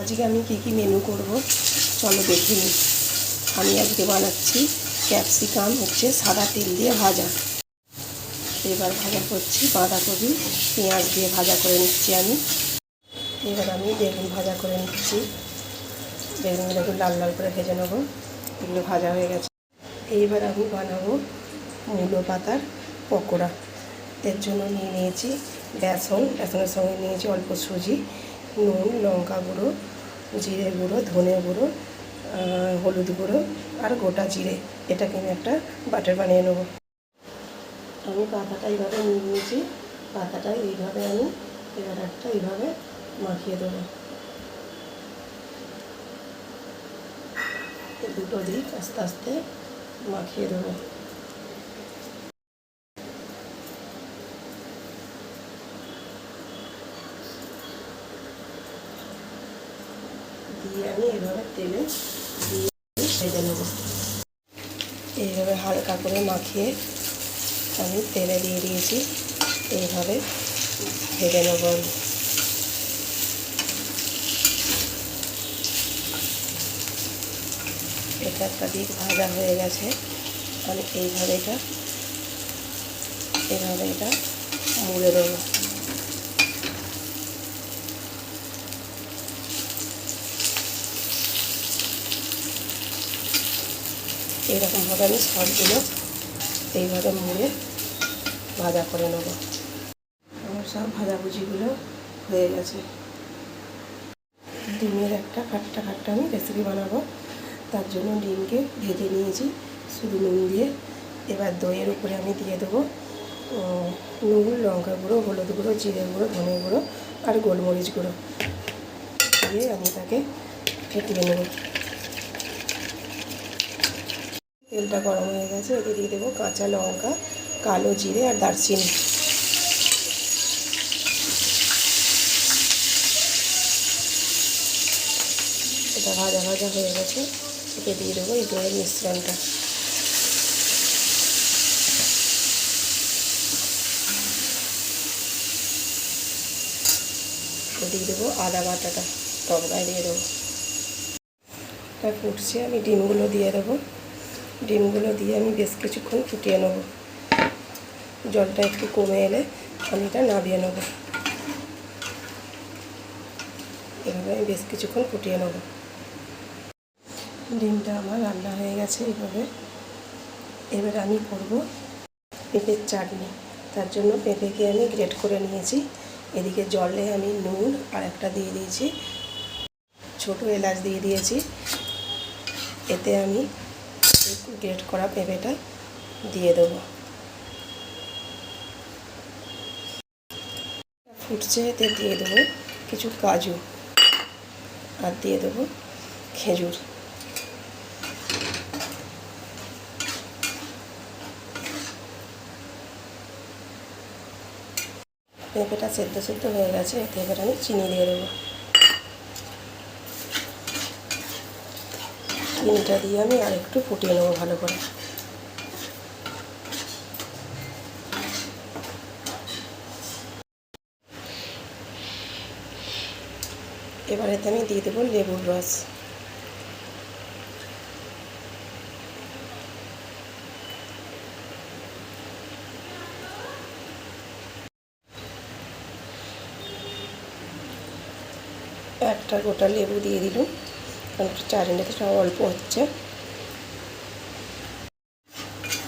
আজকে আমি কী কী মেনু করব? চলো দেখে নিই। আমি আজকে বানাচ্ছি ক্যাপসিকাম হচ্ছে সাদা তেল দিয়ে ভাজা। এবার ভাজা করছি বাঁধাকপি, পেঁয়াজ দিয়ে ভাজা করে নিচ্ছি আমি। এবার আমি বেগুন ভাজা করে নিচ্ছি। বেগুনগুলো একটু লাল লাল করে ভেজে নেব। এগুলো ভাজা হয়ে গেছে। এইবার আমি বানাবো মূলো পাতার পকোড়া। এর জন্য নিয়ে নিয়েছি বেসন। বেসনের সঙ্গে নিয়েছি অল্প সুজি, নুন, লঙ্কা গুঁড়ো জিরে গুঁড়ো, ধনে গুঁড়ো হলুদ গুঁড়ো আর গোটা জিরে। এটাকে আমি একটা বাটার বানিয়ে নেব। আমি পাতাটা এইভাবে নিয়ে নিয়েছি। পাতাটা এইভাবে আমি এবার একটা এইভাবে মাখিয়ে দেবো। দুটো দিক আস্তে আস্তে মাখিয়ে দেবো। আমি এভাবে তেলে ভেজে নেব। এইভাবে হালকা করে মাখিয়ে আমি তেলে দিয়ে দিয়েছি। এইভাবে ভেজে নেব আমি। এটা একটা দিক ভাজা হয়ে গেছে। আমি এইভাবে এটা এইভাবে এটা মুড়ে দেবো। এইরকমভাবে আমি সবগুলো এইভাবে মুড়ে ভাজা করে নেব। আমার সব ভাজাভুজিগুলো হয়ে গেছে। ডিমের একটা খাট্টা খাট্টা আমি রেসিপি বানাবো। তার জন্য ডিমকে ভেজে নিয়েছি, শুধু নুন দিয়ে। এবার দইয়ের উপরে আমি দিয়ে দেবো নুন, লঙ্কা গুঁড়ো, হলুদ গুঁড়ো, জিরে গুঁড়ো, ধনে গুঁড়ো আর গোলমরিচ গুঁড়ো। দিয়ে আমি তাকে ফেটিয়ে নেব। তেলটা গরম হয়ে গেছে। এতে দিয়ে দেবো কাঁচা লঙ্কা, কালো জিরে আর দারচিনি। এটা ভাজা ভাজা হয়ে গেছে। এতে দিয়ে দেবো এই দইয়ের মিশ্রণটা। দিয়ে দেবো আদা বাটাটা তবকায় দিয়ে দেবো। এটা ফুটছে, আমি ডিমগুলো দিয়ে দেবো। ডিমগুলো দিয়ে আমি বেশ কিছুক্ষণ ফুটিয়ে নেব। জলটা একটু কমে এলে আমি এটা নাবিয়ে নেব। এভাবে আমি বেশ কিছুক্ষণ ফুটিয়ে নেব। ডিমটা আমার রান্না হয়ে গেছে এইভাবে এবার আমি করব পেঁপের চাটনি। তার জন্য পেঁপেকে আমি গ্রেট করে নিয়েছি। এদিকে জলে আমি নুন আর একটা দিয়ে দিয়েছি। ছোটো এলাচ দিয়ে দিয়েছি। এতে আমি গ্রেট করা পেঁপেটা দিয়ে দেবো। ফুটছে, এতে দিয়ে দেবো কিছু কাজু আর দিয়ে দেবো খেজুর। পেঁপেটা সেদ্ধ সেদ্ধ হয়ে গেছে, এতে এবার আমি চিনি দিয়ে দেবো। চিনিটা দিয়ে আমি আর একটু ফুটিয়ে নেব ভালো করে। এবারে এতে আমি দিয়ে দেবো লেবুর রস। একটা গোটা লেবু দিয়ে দিলাম। কারণ চাটনিটা সব অল্প হচ্ছে।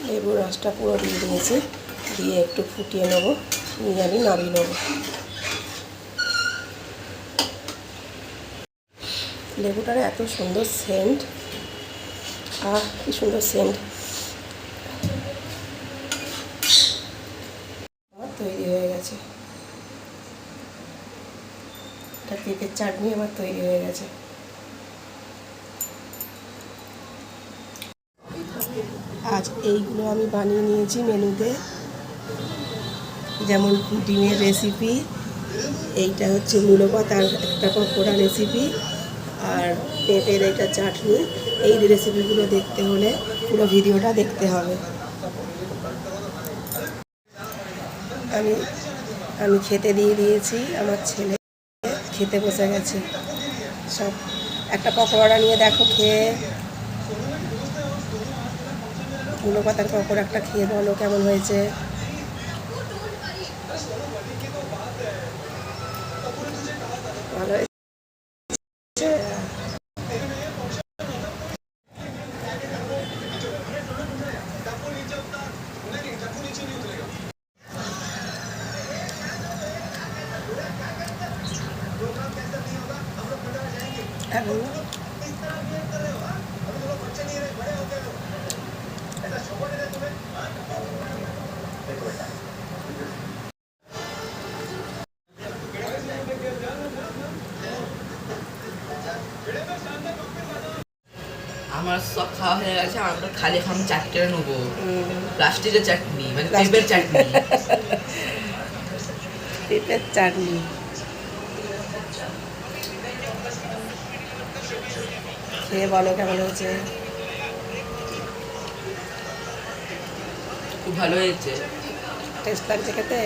লেবুর রসটা পুরো দিয়ে দিয়েছি। দিয়ে একটু ফুটিয়ে নেব, নিয়ে আমি নামিয়ে নেব। লেবুটার এত সুন্দর সেন্ট আহ, কি সুন্দর সেন্ট আমার তৈরি হয়ে গেছে। এটা পেঁপের চাটনি আমার তৈরি হয়ে গেছে। আজ এইগুলো আমি বানিয়ে নিয়েছি মেনুতে। যেমন ডিমের রেসিপি এইটা হচ্ছে মূলো পাতার একটা পকোড়া রেসিপি আর পেঁপের এটা চাটনি। এই রেসিপিগুলো দেখতে হলে পুরো ভিডিওটা দেখতে হবে। আমি আমি খেতে দিয়ে দিয়েছি আমার ছেলে। খেতে বসে গেছে। সব, একটা পকোড়া নিয়ে দেখো খেয়ে। গুলো পাতার পকোড়া একটা খেয়ে বলো কেমন হয়েছে? ভালো হয়েছে। আমার সব খাওয়া হয়ে গেছে আমরা খালি এখন চাটনিটা নেব। প্লাস্টিকের চাটনি মানে পেঁপের চাটনি। পেঁপের চাটনি। খেয়ে বলো কেমন হয়েছে? খুব ভালো হয়েছে। টেস্ট লাগছে খেতে?